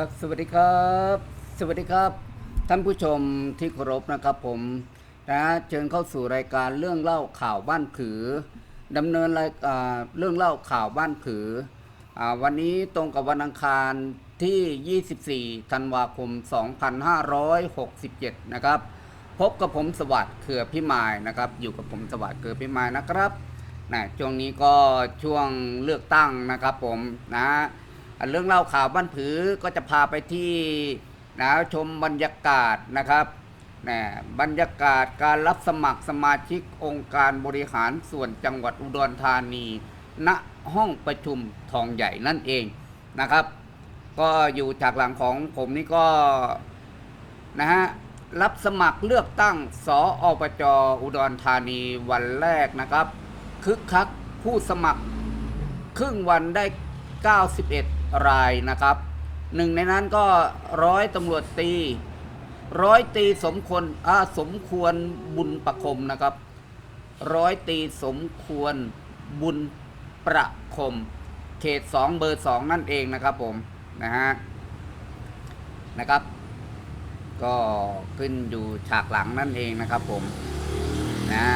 ครับสวัสดีครับ สวัสดีครับ ท่านผู้ชมที่เคารพนะครับผมนะเชิญเข้าสู่รายการเรื่องเล่าข่าวบ้านผือดำเนินรายการเรื่องเล่าข่าวบ้านผืออวันนี้ตรงกับวันอังคารที่ 24 ธันวาคม 2567 นะครับ พบกับผมสวัสดิ์เขือพิมายนะครับ อยู่กับผมสวัสดิ์เขือพิมายนะครับนะช่วงนี้ก็ช่วงเลือกตั้งนะครับผมนะ เรื่องเล่าข่าวบ้านผือก็จะพาไปที่นะชมบรรยากาศนะครับนะบรรยากาศการรับสมัครสมาชิกองค์การบริหารส่วนจังหวัดอุดรธานีณห้องประชุมทองใหญ่นั่นเองนะครับ ก็อยู่จากหลังของผมนี่ก็นะฮะรับสมัครเลือกตั้งสออบจอุดรธานีวันแรกนะครับ คึกคักผู้สมัคร ครึ่งวันได้ 91 รายนะครับหนึ่งในนั้นก็ร้อยตำรวจตีร้อยตีสมควรอาสมควรบุญประคมนะครับร้อยตีสมควรบุญประคม เขตสองเบอร์สองนั่นเองนะครับผมนะฮะนะครับ ก็ขึ้นอยู่ฉากหลังนั่นเองนะครับผมนะ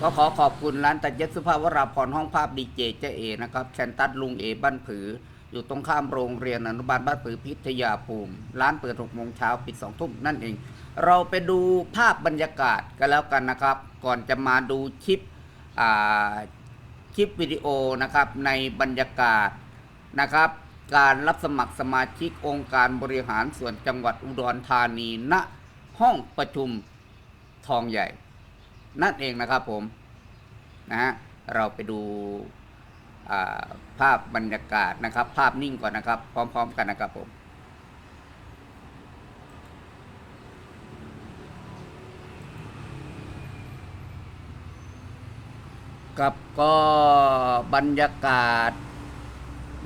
ก็ขอขอบคุณร้านตัดเย็บสื้อผ้าวราพรห้องภาพดีเจเจเอนะครับแคนตัสลุงเอบ้านผือ อยู่ตรงข้ามโรงเรียนอนุบาลบ้านผือพิทยาภูมิ ร้านเปิด6โมงเช้าปิด2ทุ่มนั่นเอง เราไปดูภาพบรรยากาศกันแล้วกันนะครับ ก่อนจะมาดูคลิปคลิปวิดีโอนะครับในบรรยากาศนะครับการรับสมัครสมาชิกองค์การบริหารส่วนจังหวัดอุดรธานีณห้องประชุมทองใหญ่ นั่นเองนะครับผมนะฮะเราไปดูภาพบรรยากาศนะครับ ภาพนิ่งก่อนนะครับ พร้อม ๆ กันนะครับผมกับก็บรรยากาศ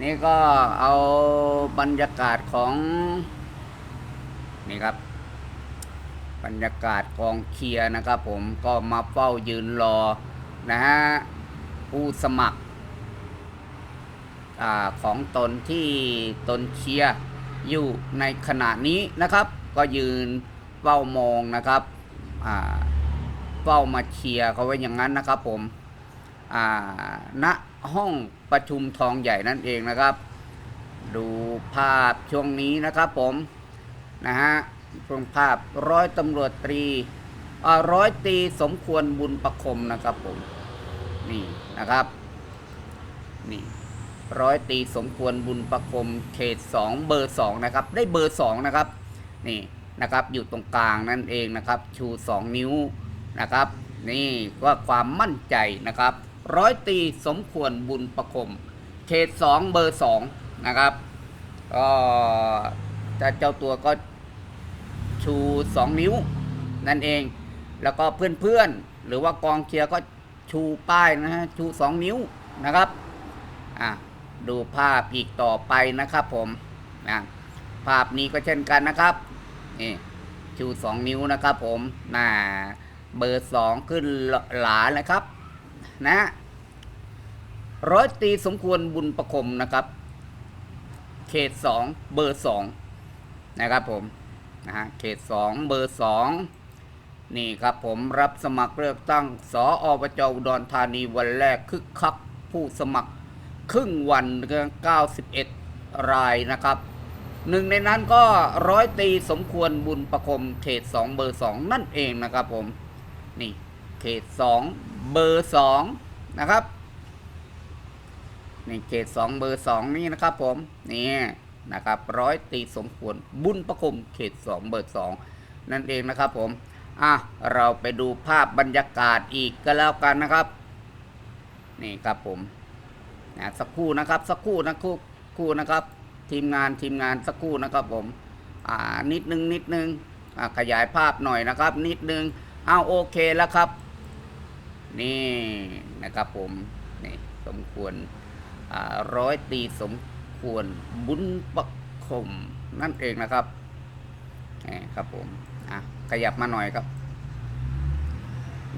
นี่ก็เอาบรรยากาศของ นี่ครับ บรรยากาศกองเชียร์นะครับผมก็มาเฝ้ายืนรอนะฮะผู้สมัครอของตนที่ตนเชียร์อยู่ในขณะนี้นะครับ ก็ยืนเฝ้ามองนะครับเฝ้ามาเชียร์เขาไว้อย่างนั้นนะครับผมณห้องประชุมทองใหญ่นั่นเองนะครับ ดูภาพช่วงนี้นะครับผมนะฮะ ช่วงภาพร้อยตำรวจตรีร้อยตีสมควรบุญประคมนะครับผม นี่นะครับ นี่ร้อยตีสมควรบุญประคมเขตสองเบอร์สองนะครับ ได้เบอร์สองนะครับ นี่นะครับอยู่ตรงกลางนั่นเองนะครับ ชูสองนิ้วนะครับ นี่ก็ความมั่นใจนะครับร้อยตีสมควรบุญประคม เขตสองเบอร์สองนะครับก็จะเจ้าตัวก็ ชูสองนิ้ว นั่นเอง แล้วก็เพื่อนๆ หรือว่ากองเชียร์ก็ชูป้ายนะฮะ ชูสองนิ้วนะครับ อะ ดูภาพอีกต่อไปนะครับผมนะภาพนี้ก็เช่นกันนะครับนี่ชูสองนิ้วนะครับผมน่าเบอร์สองขึ้นหลานะครับ นะร้อยตีสมควรบุญประคมนะครับ เขตสองเบอร์สองนะครับผม นะฮะเขตสองเบอร์สองนี่ครับผมรับสมัครเลือกตั้งสออบจอุดรธานีวันแรกคึกคักผู้สมัครครึ่งวัน91 รายนะครับหนึ่งในนั้นก็ร้อยตีสมควรบุญประคมเขตสองเบอร์สองนั่นเองนะครับผม นี่เขตสองเบอร์สองนะครับนี่เขตสองเบอร์สองนี่นะครับผม นี่ นะครับร้อยตีสมควรบุญประคมเขตสองเบอร์สองนั่นเองนะครับผมอะเราไปดูภาพบรรยากาศอีกก็แล้วกันนะครับ นี่ครับผมนะสักครู่นะครับ สักครู่นะครู่ครู่นะครับ ทีมงานทีมงานสักครู่นะครับผมอ่านิดนึงนิดนึงอ่าขยายภาพหน่อยนะครับ นิดนึงเอาโอเคแล้วครับ นี่นะครับผมนี่สมควรอ่าร้อยตีสมค วรบุญประคมนั่นเองนะครับนี่ครับผมอะขยับมาหน่อยครับ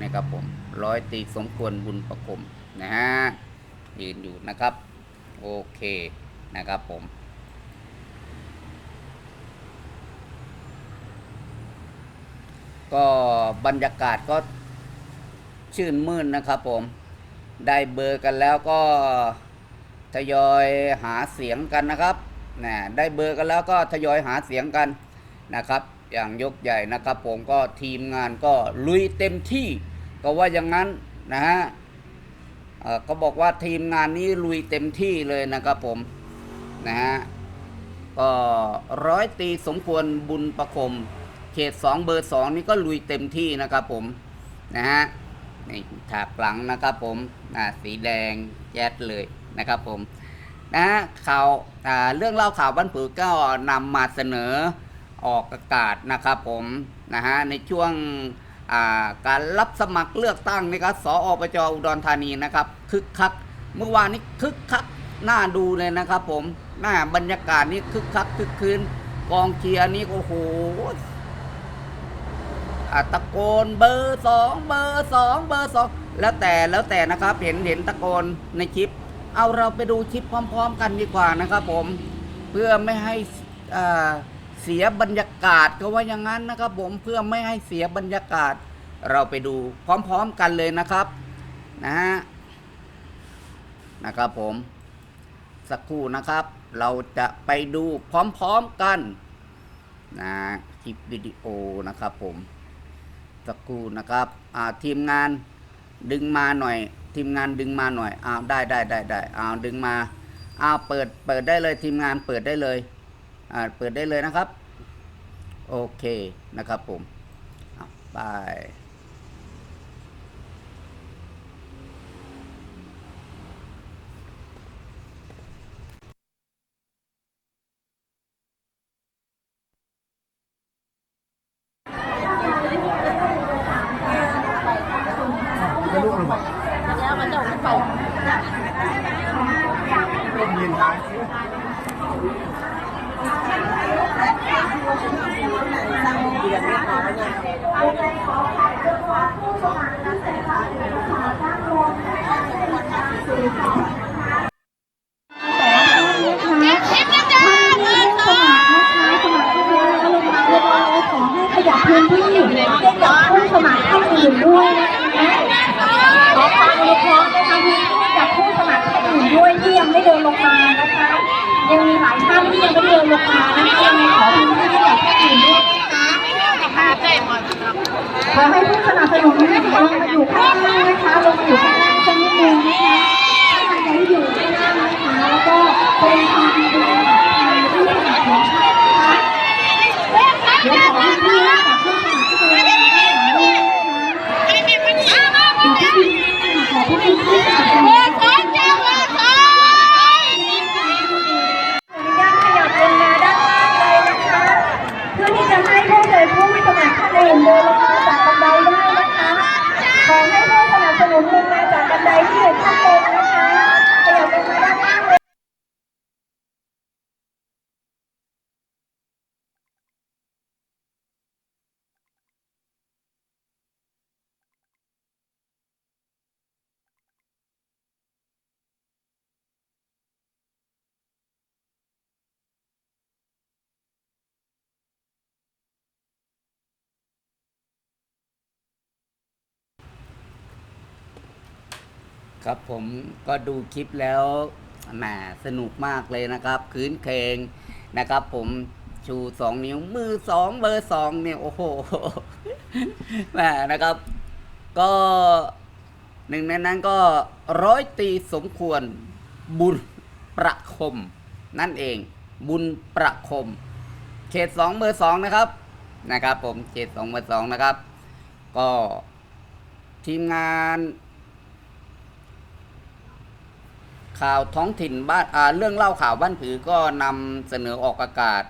นี่ครับผมร้อยตีสมควรบุญประคมนะฮะยืนอยู่นะครับ โอเคนะครับผมก็บรรยากาศก็ชื่นมื่นนะครับผม ได้เบอร์กันแล้วก็ ทยอยหาเสียงกันนะครับนะได้เบอร์กันแล้วก็ทยอยหาเสียงกันนะครับ อย่างยกใหญ่นะครับ ผมก็ทีมงานก็ลุยเต็มที่ ก็ว่าอย่างนั้นนะฮะก็บอกว่าทีมงานนี้ลุยเต็มที่เลยนะครับผมนะฮะก็ร้อยตีสมควรบุญประคม เขตสองเบอร์สองนี่ก็ลุยเต็มที่นะครับผมนะฮะนี่ฉากหลังนะครับผมอ่าสีแดงแจ๊ดเลย นะครับผมนะฮะข่าวเรื่องเล่าข่าวบ้านผือก็นำมาเสนอออกอากาศนะครับผมนะฮะในช่วงการรับสมัครเลือกตั้งนะครับสอปจอุดรธานีนะครับคึกคักเมื่อวานนี้คึกคักน่าดูเลยนะครับผมหน้าบรรยากาศนี้คึกคักคึกคืนกองเชียร์นี่โอ้โหตะโกนเบอร์สองเบอร์สองเบอร์สองแล้วแต่แล้วแต่นะครับเห็นเห็นตะโกนในคลิป เอาเราไปดูคลิปพร้อม ๆ กันดีกว่านะครับผม เพื่อไม่ให้เสียบรรยากาศก็ว่าอย่างนั้นนะครับผมเพื่อไม่ให้เสียบรรยากาศ เราไปดูพร้อม ๆกันเลยนะครับนะฮะนะครับผมสักครู่นะครับ เราจะไปดูพร้อม ๆกันนะคลิปวิดีโอนะครับผมสักครู่นะครับทีมงานดึงมาหน่อย ทีมงานดึงมาหน่อยอ้าวได้ได้ได้ได้อ้าวดึงมาอ้าวเปิดเปิดได้เลยทีมงานเปิดได้เลยอ่าเปิดได้เลยนะครับ โอเคนะครับผมอ้าวไป แล้วมันจะมันไป ร่มเย็นทาง ขยับพื้นที่ให้กับผู้สมัครท่านอื่นด้วยนะคะขอความอนุเคราะห์นะคะพื้นที่ให้กับผู้สมัครท่านอื่นด้วยที่ยังไม่เดินลงมานะคะ ยังมีหลายท่านที่ยังไม่เดิน ลงมานะคะยังไงขอพื้นที่ให้กับท่านอื่นด้วยนะคะขอให้ผู้สนับสนุนลงมาอยู่ข้างล่างนะคะลงมาอยู่ข้างล่างสักนิดนึงนะคะถ้าท่านใดที่อยู่ข้างล่างนะคะแล้วก็เป็นความดีทางผู้สมัครของท่านนะคะเดี๋ยวขอให้พี่กับผู้สมัครที่เดินทางด้วยนะคะขอพี่พี่ขอพี่พี่ที่สนับสนุนขออนุญาตขยับลงมาด้านล่างเลยนะคะ เพื่อที่จะให้ผู้เดินผู้สมัครท่านอื่นเดินลงมาจากบันไดได้นะคะ ขอให้ผู้สนับสนุนลงมาจากบันไดที่อยู่ข้างบนนะคะขยับลงมาด้านล่างเลย ครับผมก็ดูคลิปแล้วแหมสนุกมากเลยนะครับ คืนเคงนะครับ ผมชูสองนิ้วมือสองเบอร์สองเนี่ยโอ้โหแหมนะครับ ก็หนึ่งในนั้นก็ร้อยตีสมควรบุญประคม นั่นเอง บุญประคม เขตสองเบอร์สองนะครับนะครับ ผมเขตสองเบอร์สองนะครับ ก็ทีมงาน ข่าวท้องถิ่นบ้านเรื่องเล่าข่าวบ้านผือก็นำเสนอออกอากาศ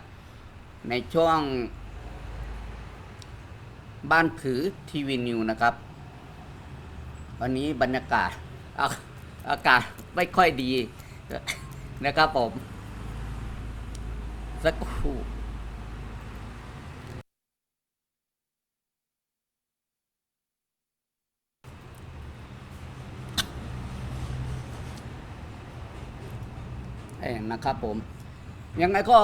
ในช่วง บ้านผือทีวีนิวนะครับ วันนี้บรรยากาศอาอากาศไม่ค่อยดีนะครับผมสักครู่ เอ้ยนะครับผม ยังไงก็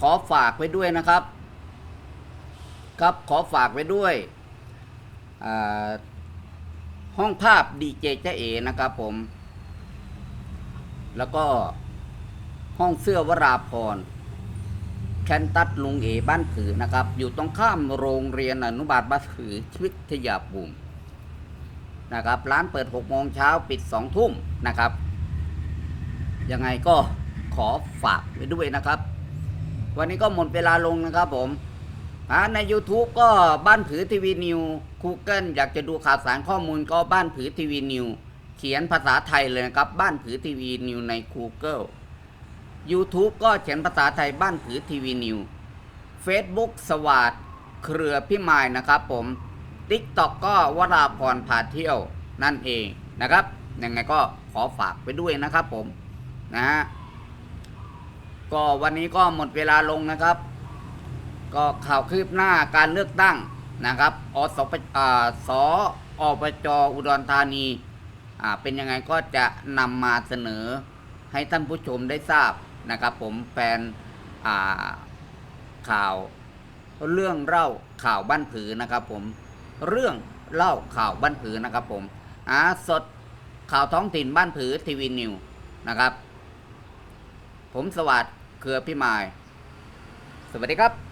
ขอฝากไว้ด้วยนะครับ ครับขอฝากไว้ด้วย ห้องภาพดีเจเจเอนะครับผม แล้วก็ห้องเสื้อวราพรแคนตัสลุงเอบ้านผือนะครับ อยู่ตรงข้ามโรงเรียนอนุบาลบ้านผือชีวิทยาภูมินะครับ ร้านเปิด6โมงเช้าปิด2ทุ่มนะครับ ยังไงก็ ขอฝากไว้ด้วยนะครับ วันนี้ก็หมดเวลาลงนะครับผมใน YouTube ก็บ้านผือทีวีนิว Google อยากจะดูข่าวสารข้อมูลก็บ้านผือทีวีนิวเขียนภาษาไทยเลยนะครับ บ้านผือทีวีนิวใน Google YouTube ก็เขียนภาษาไทยบ้านผือทีวีนิว Facebook สวัสดเครือพิมายนะครับผม TikTok ก็วราพรพาเที่ยวนั่นเองนะครับ ยังไงก็ขอฝากไปด้วยนะครับผมนะฮะ ก็วันนี้ก็หมดเวลาลงนะครับ ก็ข่าวคืบหน้าการเลือกตั้งนะครับอสปอ่าสอปจอุดรธานีอ่าเป็นยังไงก็จะนำมาเสนอให้ท่านผู้ชมได้ทราบนะครับ ผมแฟนอ่าข่าวเรื่องเล่าข่าวบ้านผือนะครับ ผมเรื่องเล่าข่าวบ้านผือนะครับ ผมอ่าสดข่าวท้องถิ่นบ้านผือทีวีนิวนะครับ ผมสวัสดิ์ เครือพิมาย สวัสดีครับ